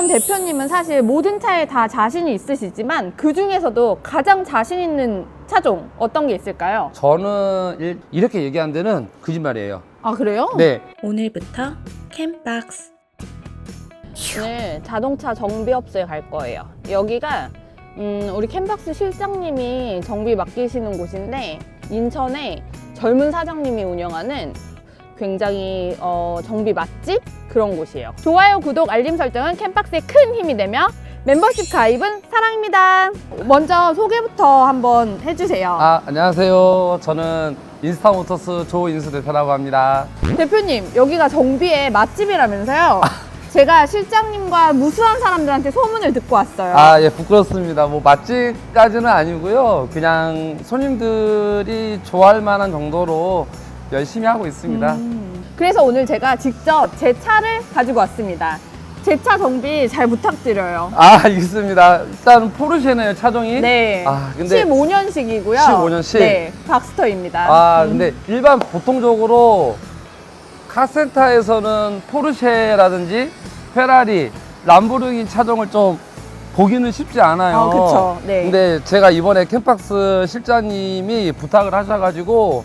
그럼 대표님은 사실 모든 차에 다 자신이 있으시지만 그 중에서도 가장 자신 있는 차종 어떤 게 있을까요? 저는 일- 이렇게 얘기한 데는 거짓말이에요. 아 그래요? 네. 오늘부터 캠박스 오늘 자동차 정비업소에 갈 거예요. 여기가 음, 우리 캔박스 실장님이 정비 맡기시는 곳인데 인천에 젊은 사장님이 운영하는 굉장히 어, 정비 맛집 그런 곳이에요. 좋아요, 구독, 알림 설정은 캔박스에 큰 힘이 되며 멤버십 가입은 사랑입니다. 먼저 소개부터 한번 해주세요. 아, 안녕하세요. 저는 인스타 모터스 조인수 대표라고 합니다. 대표님, 여기가 정비의 맛집이라면서요? 제가 실장님과 무수한 사람들한테 소문을 듣고 왔어요. 아, 예, 부끄럽습니다. 뭐, 맛집까지는 아니고요. 그냥 손님들이 좋아할 만한 정도로 열심히 하고 있습니다. 음. 그래서 오늘 제가 직접 제 차를 가지고 왔습니다. 제 차 정비 잘 부탁드려요. 아, 알겠습니다. 일단 포르쉐네요, 차종이. 네. 아, 근데 15년식이고요. 15년식? 네. 박스터입니다. 아, 음. 근데 일반 보통적으로 카센터에서는 포르쉐라든지 페라리, 람보르기 차종을 좀 보기는 쉽지 않아요. 아, 그쵸. 네. 근데 제가 이번에 캠박스 실장님이 부탁을 하셔가지고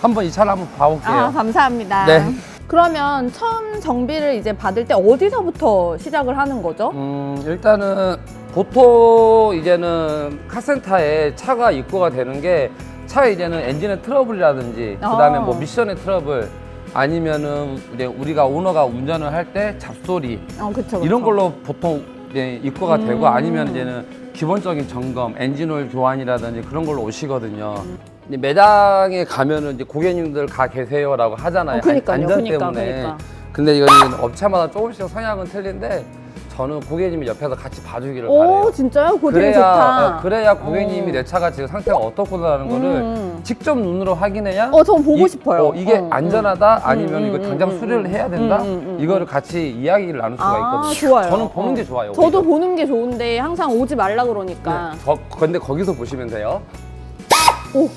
한번 이 차를 한번 봐볼게요. 아, 감사합니다. 네. 그러면 처음 정비를 이제 받을 때 어디서부터 시작을 하는 거죠? 음, 일단은 보통 이제는 카센터에 차가 입고가 되는 게 차에 이제는 엔진의 트러블이라든지 그다음에 아. 뭐 미션의 트러블 아니면은 이제 우리가 오너가 운전을 할 때 잡소리 어, 그쵸, 그쵸. 이런 걸로 보통 이제 입고가 음. 되고 아니면 이제는 기본적인 점검, 엔진오일 교환이라든지 그런 걸로 오시거든요. 음. 이제 매장에 가면은 이제 고객님들 가 계세요라고 하잖아요. 어, 그니까요. 안- 안전 그니까, 때문에. 그니까. 근데 이거는 업체마다 조금씩 성향은 틀린데 저는 고객님이 옆에서 같이 봐주기를 오, 바래요. 진짜요? 그거 되게 그래야 좋다. 어, 그래야 고객님이 어. 내 차가 지금 상태가 어떻구나라는 거를 음. 직접 눈으로 확인해야 어, 전 보고 이- 싶어요. 어, 이게 어, 음. 안전하다 아니면 음, 이거 음, 당장 음, 수리를 음, 해야 된다 음, 음, 음, 이거를 같이 이야기를 나눌 수가 아, 있거든요. 좋아요. 저는 보는 어. 게 좋아요. 저도 오히려. 보는 게 좋은데 항상 오지 말라 그러니까. 네, 저 근데 거기서 보시면 돼요. 오.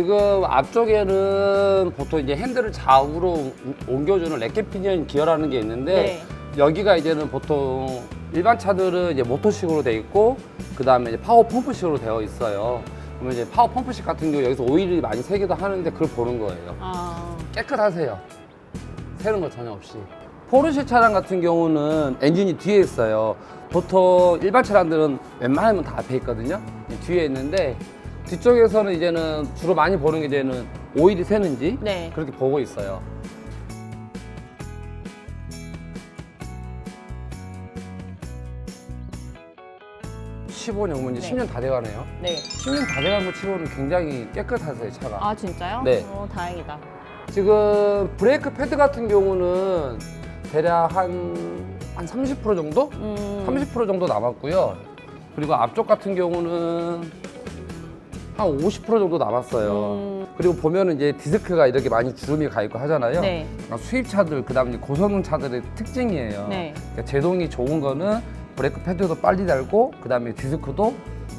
지금 앞쪽에는 보통 이제 핸들을 좌우로 우- 옮겨주는 렉켓 피니언 기어라는 게 있는데 네. 여기가 이제는 보통 일반 차들은 이제 모터식으로 돼 있고 그 다음에 이제 파워 펌프식으로 되어 있어요. 그러면 이제 파워 펌프식 같은 경우 여기서 오일이 많이 새기도 하는데 그걸 보는 거예요. 아. 깨끗하세요. 새는 거 전혀 없이. 포르쉐 차량 같은 경우는 엔진이 뒤에 있어요. 보통 일반 차량들은 웬만하면 다 앞에 있거든요. 이 뒤에 있는데 뒤쪽에서는 이제는 주로 많이 보는 게 이제는 오일이 새는지 네. 그렇게 보고 있어요. (15년) 그러면 이제 네. 10년 다 돼가네요 네. 10년 다거 치고는 굉장히 깨끗하세요 차가 아, 진짜요? 네. 어, 다행이다. 지금 브레이크 패드 같은 경우는 대략 한, 한 30% 정도? 음. 30% 정도 남았고요. 그리고 앞쪽 같은 경우는 한 50% 정도 남았어요. 음. 그리고 보면은 이제 디스크가 이렇게 많이 주름이 가 있고 하잖아요. 네. 그러니까 수입차들, 그 다음 에 고성능 차들의 특징이에요. 네. 그러니까 제동이 좋은 거는 브레이크 패드도 빨리 달고, 그 다음에 디스크도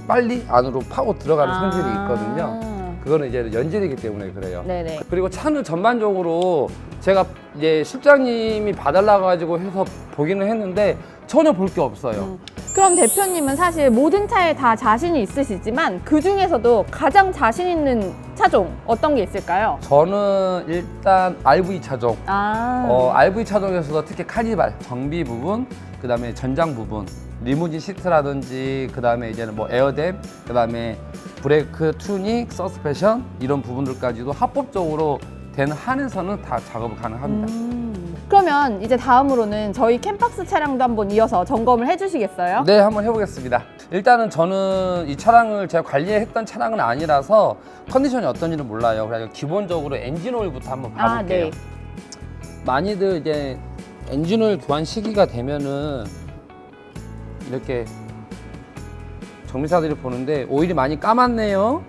빨리 안으로 파고 들어가는 성질이 있거든요. 아. 그거는 이제 연질이기 때문에 그래요. 네네. 그리고 차는 전반적으로 제가 이제 실장님이 봐달라 가지고 해서 보기는 했는데 전혀 볼 게 없어요. 음. 그럼 대표님은 사실 모든 차에 다 자신이 있으시지만 그 중에서도 가장 자신 있는 차종 어떤 게 있을까요? 저는 일단 RV 차종, 아. 어, RV 차종에서도 특히 카니발 정비 부분, 그 다음에 전장 부분, 리무진 시트라든지 그 다음에 이제는 뭐 에어댐, 그 다음에 브레이크 튜닝, 서스펜션 이런 부분들까지도 합법적으로 된 한에서는 다 작업을 가능합니다. 음. 그러면 이제 다음으로는 저희 캠박스 차량도 한번 이어서 점검을 해주시겠어요? 네, 한번 해보겠습니다. 일단은 저는 이 차량을 제가 관리했던 차량은 아니라서 컨디션이 어떤지는 몰라요. 그래서 기본적으로 엔진 오일부터 한번 아, 봐볼게요. 네. 많이들 이제 엔진 오일 교환 시기가 되면은 이렇게 정비사들이 보는데 오일이 많이 까맣네요.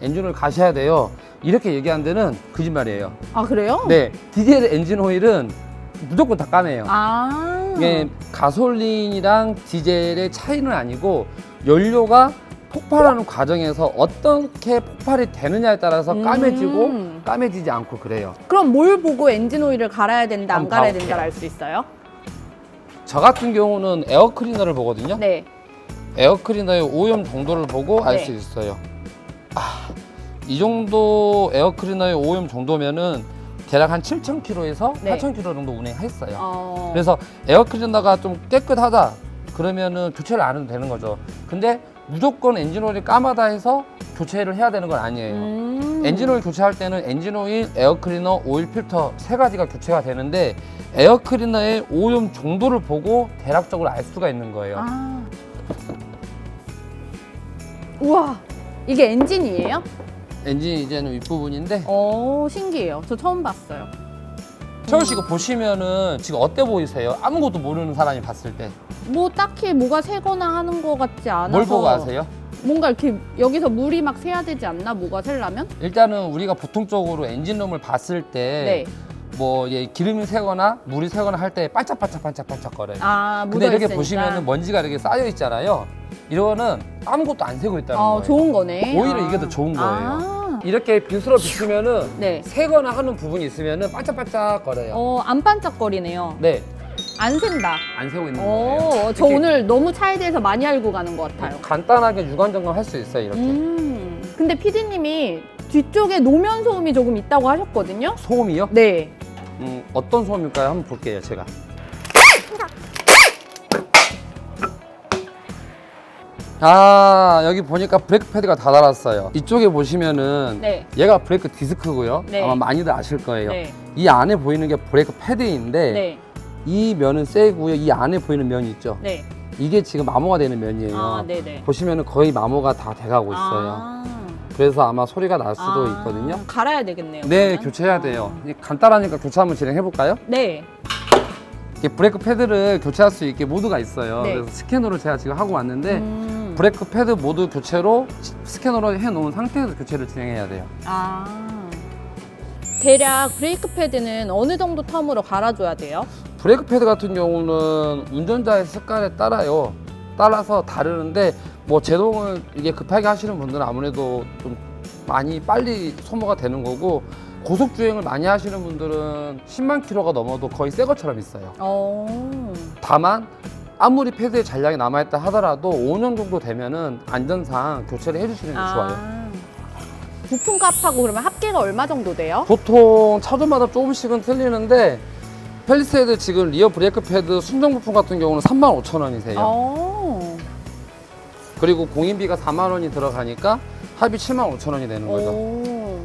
엔진 오일 가셔야 돼요. 이렇게 얘기한 데는 거짓말이에요. 아 그래요? 네, 디젤 엔진 오일은 무조건 다 까매요. 아. 이게 가솔린이랑 디젤의 차이는 아니고 연료가 폭발하는 과정에서 어떻게 폭발이 되느냐에 따라서 음. 까매지고 까매지지 않고 그래요. 그럼 뭘 보고 엔진 오일을 갈아야 된다, 안 한번 갈아야 봐볼게요. 된다 알수 있어요? 저 같은 경우는 에어 클리너를 보거든요. 네. 에어 클리너의 오염 정도를 보고 알 네. 수 있어요. 아, 이 정도 에어 클리너의 오염 정도면은 대략 한 7,000km에서 네. 8,000km 정도 운행했어요. 어. 그래서 에어 클리너가 좀 깨끗하다 그러면은 교체를 안 해도 되는 거죠. 근데 무조건 엔진오일이 까마다 해서 교체를 해야 되는 건 아니에요. 음. 엔진오일 교체할 때는 엔진오일, 에어클리너, 오일 필터 세 가지가 교체가 되는데 에어클리너의 오염 정도를 보고 대략적으로 알 수가 있는 거예요. 아. 우와. 이게 엔진이에요? 엔진 이제는 윗부분인데 어, 신기해요. 저 처음 봤어요. 채원 씨 이거 보시면은 지금 어때 보이세요? 아무것도 모르는 사람이 봤을 때 뭘 뭐 딱히 뭐가 새거나 하는 것 같지 않아서 보고 아세요? 뭔가 이렇게 여기서 물이 막 새야 되지 않나? 뭐가 새려면? 일단은 우리가 보통적으로 엔진룸을 봤을 때 네. 뭐 기름이 새거나 물이 새거나 할 때 반짝반짝 반짝반짝 거려요. 아, 근데 이렇게. 보시면은 먼지가 이렇게 쌓여 있잖아요. 이거는 아무것도 안 새고 있다는 어, 거예요. 좋은 거네. 오히려 아. 이게 더 좋은 거예요. 아. 이렇게 빗으로 비추면은 네. 새거나 하는 부분이 있으면은 반짝반짝 거려요. 어, 안 반짝거리네요. 네, 안 샌다. 안 새고 있는 거예요. 오, 저 이렇게 오늘 너무 차에 대해서 많이 알고 가는 것 같아요. 간단하게 유관 점검 할 수 있어요. 이렇게 음. 근데 피디님이 뒤쪽에 노면 소음이 조금 있다고 하셨거든요. 소음이요? 네. 음, 어떤 소음일까요? 한번 볼게요. 제가. 아 여기 보니까 브레이크 패드가 다 달았어요. 이쪽에 보시면은 네. 얘가 브레이크 디스크고요. 네. 아마 많이들 아실 거예요. 네. 이 안에 보이는 게 브레이크 패드인데 네. 이 면은 세고요. 이 안에 보이는 면이 있죠. 네. 이게 지금 마모가 되는 면이에요. 아, 네네. 보시면은 거의 마모가 다 돼가고 있어요. 아. 그래서 아마 소리가 날 수도 아, 있거든요. 갈아야 되겠네요. 네, 그러면? 교체해야 돼요. 간단하니까 교체 한번 진행해 볼까요? 네. 브레이크 패드를 교체할 수 있게 모드가 있어요. 네. 그래서 스캐너로 제가 지금 하고 왔는데 음. 브레이크 패드 모드 교체로 스캐너로 해놓은 상태에서 교체를 진행해야 돼요. 아. 대략 브레이크 패드는 어느 정도 텀으로 갈아줘야 돼요? 브레이크 패드 같은 경우는 운전자의 습관에 따라요. 따라서 다르는데 뭐 제동을 이게 급하게 하시는 분들은 아무래도 좀 많이 빨리 소모가 되는 거고 고속 주행을 많이 하시는 분들은 10만 킬로가 넘어도 거의 새 것처럼 있어요. 어. 다만 아무리 패드에 잔량이 남아있다 하더라도 5년 정도 되면은 안전상 교체를 해주시는 게 좋아요. 부품 값하고 그러면 합계가 얼마 정도 돼요? 보통 차종마다 조금씩은 틀리는데 펠리세이드 지금 리어 브레이크 패드 순정 부품 같은 경우는 3만 5천 원이세요. 어. 그리고 공인비가 4만 원이 들어가니까 합이 7만 5천 원이 되는 거죠. 오.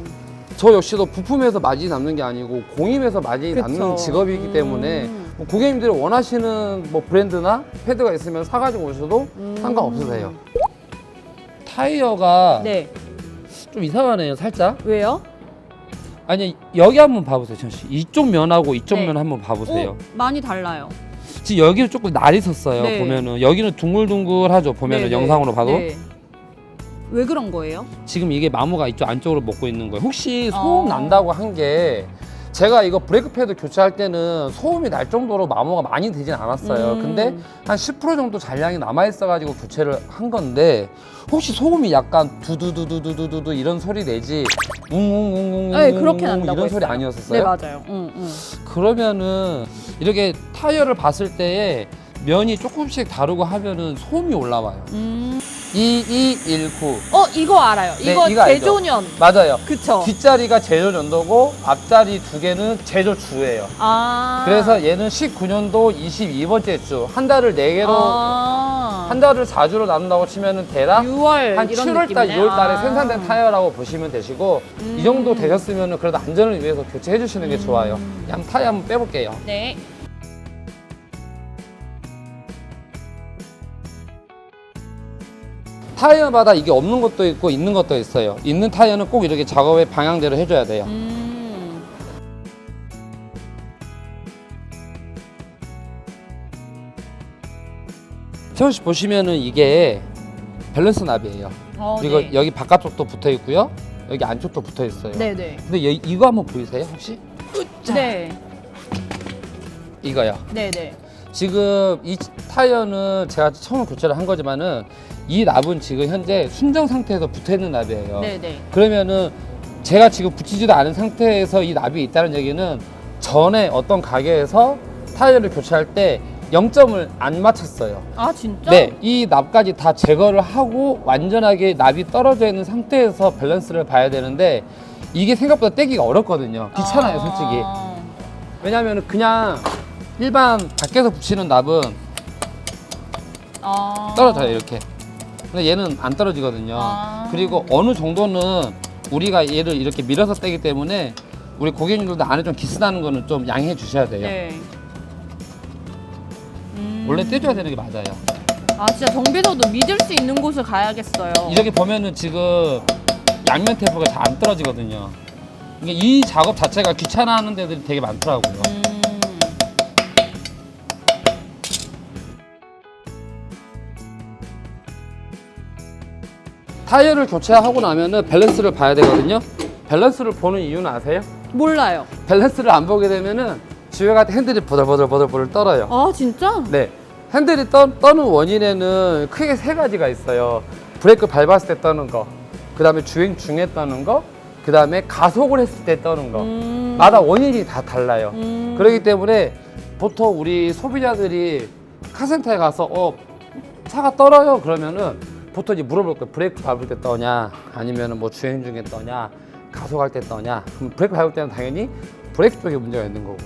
저 역시도 부품에서 마진이 남는 게 아니고 공임에서 마진이 그쵸. 남는 직업이기 음. 때문에 뭐 고객님들이 원하시는 뭐 브랜드나 패드가 있으면 사가지고 오셔도 음. 상관없으세요. 타이어가 네. 좀 이상하네요, 살짝. 왜요? 아니 여기 한번 봐보세요, 천 씨. 이쪽 면하고 이쪽 네. 면 한번 봐보세요. 어, 많이 달라요. 지금 여기는 조금 날이 섰어요. 네. 보면은 여기는 둥글둥글하죠. 보면은 네, 네. 영상으로 봐도 네. 왜 그런 거예요? 지금 이게 마모가 이쪽 안쪽으로 먹고 있는 거예요. 혹시 소음 어. 난다고 한 게 제가 이거 브레이크 패드 교체할 때는 소음이 날 정도로 마모가 많이 되진 않았어요. 음. 근데 한 10% 정도 잔량이 남아 있어가지고 교체를 한 건데 혹시 소음이 약간 두두두두두두두 이런 소리 내지 웅웅웅웅 네, 그렇게 난다고 이런 소리 했어요. 아니었었어요? 네, 맞아요. 응, 응. 그러면은 이렇게 타이어를 봤을 때에 면이 조금씩 다르고 하면은 소음이 올라와요. 음. 2219 어, 이거 알아요. 네, 이거 이거 알죠? 제조년. 맞아요. 그쵸? 뒷자리가 제조 연도고 앞자리 두 개는 제조 주예요. 아. 그래서 얘는 19년도 22번째 주. 한 달을 네개로 아. 한 달을 4주로 나눈다고 치면은 대략 6월 한 이런 7월 달, 느낌이네. 2월 달에 아. 생산된 타이어라고 보시면 되시고 음. 이 정도 되셨으면은 그래도 안전을 위해서 교체해 주시는 게 음. 좋아요. 한번 타이어 한번 빼볼게요. 네. 타이어마다 이게 없는 것도 있고 있는 것도 있어요. 있는 타이어는 꼭 이렇게 작업의 방향대로 해줘야 돼요. 음. 채원 씨 보시면은 이게 밸런스 납이에요. 어, 그리고 네. 여기 바깥쪽도 붙어 있고요. 여기 안쪽도 붙어 있어요. 네, 네. 근데 여- 이거 한번 보이세요 혹시? 네. 이거요. 네, 네. 지금 이 타이어는 제가 처음 교체를 한 거지만은 이 납은 지금 현재 순정 상태에서 붙어 있는 납이에요. 네네. 그러면은 제가 지금 붙이지도 않은 상태에서 이 납이 있다는 얘기는 전에 어떤 가게에서 타이어를 교체할 때 0점을 안 맞췄어요. 아 진짜? 네, 이 납까지 다 제거를 하고 완전하게 납이 떨어져 있는 상태에서 밸런스를 봐야 되는데 이게 생각보다 떼기가 어렵거든요. 귀찮아요, 솔직히. 아. 왜냐하면 그냥 일반 밖에서 붙이는 납은 아. 떨어져요, 이렇게. 근데 얘는 안 떨어지거든요. 아. 그리고 어느 정도는 우리가 얘를 이렇게 밀어서 떼기 때문에 우리 고객님들도 안에 좀 기스나는 거는 좀 양해해 주셔야 돼요. 네. 음. 원래 떼줘야 되는 게 맞아요. 아 진짜 정비소도 믿을 수 있는 곳을 가야겠어요. 이렇게 보면은 지금 양면 테이프가 잘 안 떨어지거든요. 이게 이 작업 자체가 귀찮아하는 데들이 되게 많더라고요. 음. 타이어를 교체하고 나면은 밸런스를 봐야 되거든요. 밸런스를 보는 이유는 아세요? 몰라요. 밸런스를 안 보게 되면은 때 핸들이 보들보들보들보들 떨어요. 아 진짜? 네. 핸들이 떠, 떠는 원인에는 크게 세 가지가 있어요. 브레이크 밟았을 때 떠는 거, 그 다음에 주행 중에 떠는 거, 그 다음에 가속을 했을 때 떠는 거. 음. 마다 원인이 다 달라요. 음. 그렇기 때문에 보통 우리 소비자들이 카센터에 가서 어 차가 떨어요 그러면은 보통 이제 물어볼 거예요. 브레이크 밟을 때 떠냐 아니면은 뭐 주행 중에 떠냐 가속할 때 떠냐 그럼 브레이크 밟을 때는 당연히 브레이크 쪽에 문제가 있는 거고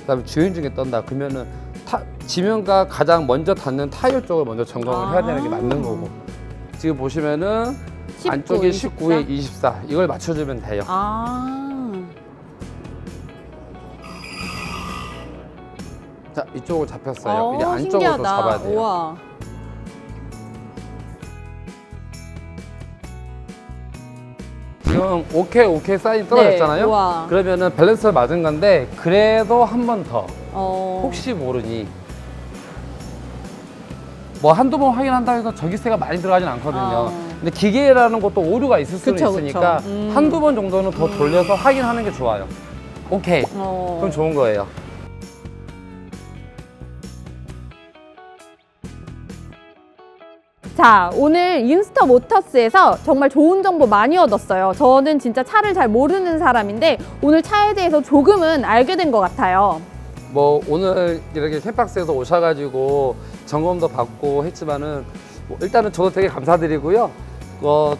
그다음에 주행 중에 떤다 그러면은 타, 지면과 가장 먼저 닿는 타이어 쪽을 먼저 점검을 해야 되는 게 아. 맞는 거고 지금 보시면은 19, 안쪽에 24? 19에 24 이걸 맞춰주면 돼요. 아. 자 이쪽으로 잡혔어요. 어, 이제 안쪽으로 신기하다. 또 잡아야 돼요. 우와. 지금 오케이 오케이 사인 떨어졌잖아요. 네, 우와. 그러면은 밸런스를 맞은 건데 그래도 한 번 더 어. 혹시 모르니 뭐 한두 번 확인한다고 해서 전기세가 많이 들어가진 않거든요. 어. 근데 기계라는 것도 오류가 있을 수는 그쵸, 있으니까. 음. 한두 번 정도는 더 돌려서 확인하는 게 좋아요. 오케이. 어. 그럼 좋은 거예요. 자, 오늘 인스터 모터스에서 정말 좋은 정보 많이 얻었어요. 저는 진짜 차를 잘 모르는 사람인데 오늘 차에 대해서 조금은 알게 된 것 같아요. 뭐 오늘 이렇게 캠박스에서 오셔가지고 점검도 받고 했지만은 뭐 일단은 저도 되게 감사드리고요. 어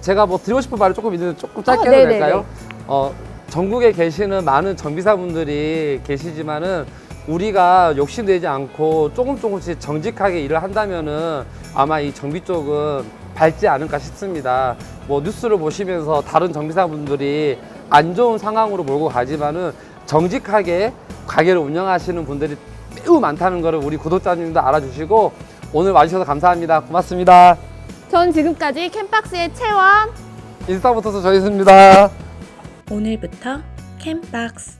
제가 뭐 드리고 싶은 말이 조금 있는데 조금 짧게 아, 해도 네네네. 될까요? 어 전국에 계시는 많은 정비사분들이 계시지만은 우리가 욕심내지 않고 조금 조금씩 정직하게 일을 한다면은 아마 이 정비 쪽은 밝지 않을까 싶습니다. 뭐 뉴스를 보시면서 다른 정비사분들이 안 좋은 상황으로 몰고 가지만은 정직하게 가게를 운영하시는 분들이 매우 많다는 것을 우리 구독자님도 알아주시고 오늘 와주셔서 감사합니다. 고맙습니다. 전 지금까지 캠박스의 채원 인스타부터서 저희 있습니다. 오늘부터 캠박스